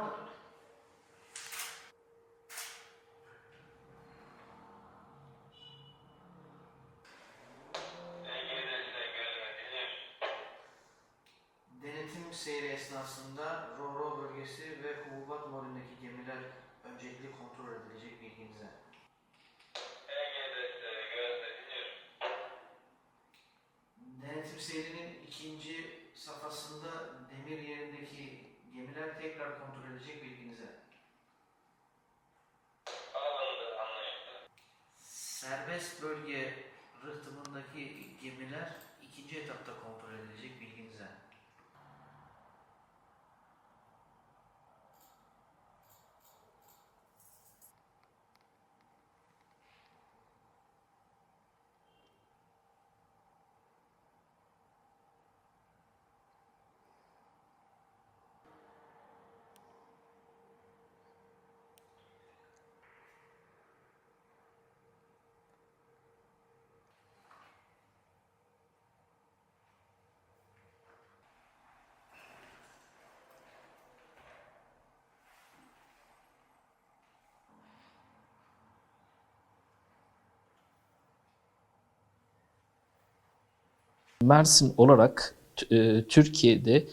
orada tut. Denetim seyri esnasında Roro bölgesi ve Hububat Molü'ndeki gemiler öncelikli kontrol edilecek bilginize. Denetim seyrinin ikinci safhasında demir yerindeki tekrar kontrol edilecek bilginize. Alındı anlaşıldı. Serbest bölge rıhtımındaki gemiler ikinci etapta kontrol edilecek bilginize. Mersin olarak e, Türkiye'de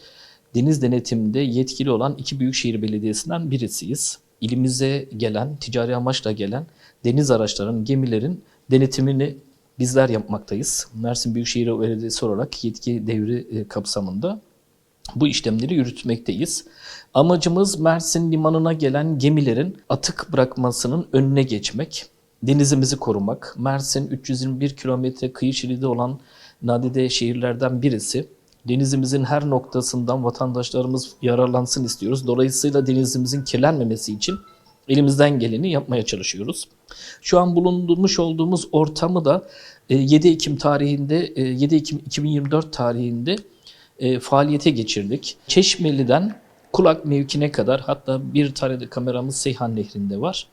deniz denetiminde yetkili olan iki büyükşehir belediyesinden birisiyiz. İlimize gelen, ticari amaçla gelen deniz araçlarının, gemilerin denetimini bizler yapmaktayız. Mersin Büyükşehir Belediyesi olarak yetki devri e, kapsamında bu işlemleri yürütmekteyiz. Amacımız Mersin limanına gelen gemilerin atık bırakmasının önüne geçmek, denizimizi korumak. Mersin 321 kilometre kıyı şeridi olan nadide şehirlerden birisi. Denizimizin her noktasından vatandaşlarımız yararlansın istiyoruz. Dolayısıyla denizimizin kirlenmemesi için elimizden geleni yapmaya çalışıyoruz. Şu an bulunmuş olduğumuz ortamı da e, 7 Ekim tarihinde, e, 7 Ekim 2024 tarihinde e, faaliyete geçirdik. Çeşmeli'den Kulak mevkine kadar hatta bir tane de kameramız Seyhan Nehri'nde var.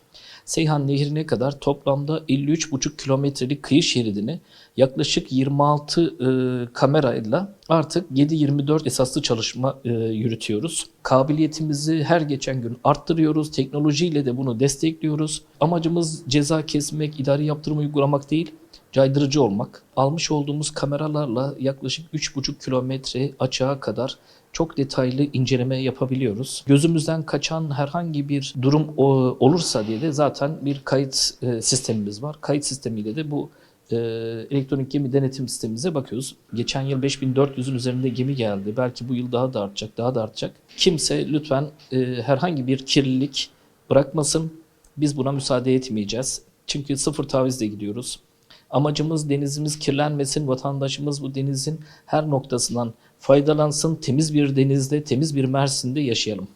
Seyhan Nehri'ne kadar toplamda 53,5 kilometrelik kıyı şeridini yaklaşık 26 e, kamerayla artık 7-24 esaslı çalışma e, yürütüyoruz. Kabiliyetimizi her geçen gün arttırıyoruz. Teknolojiyle de bunu destekliyoruz. Amacımız ceza kesmek, idari yaptırım uygulamak değil, caydırıcı olmak. Almış olduğumuz kameralarla yaklaşık 3,5 kilometre açığa kadar çok detaylı inceleme yapabiliyoruz. Gözümüzden kaçan herhangi bir durum o- olursa diye de zaten bir kayıt e, sistemimiz var. Kayıt sistemiyle de bu e, elektronik gemi denetim sistemimize bakıyoruz. Geçen yıl 5400'ün üzerinde gemi geldi. Belki bu yıl daha da artacak, daha da artacak. Kimse lütfen e, herhangi bir kirlilik bırakmasın. Biz buna müsaade etmeyeceğiz. Çünkü sıfır tavizle gidiyoruz. Amacımız denizimiz kirlenmesin, vatandaşımız bu denizin her noktasından faydalansın, temiz bir denizde, temiz bir Mersin'de yaşayalım.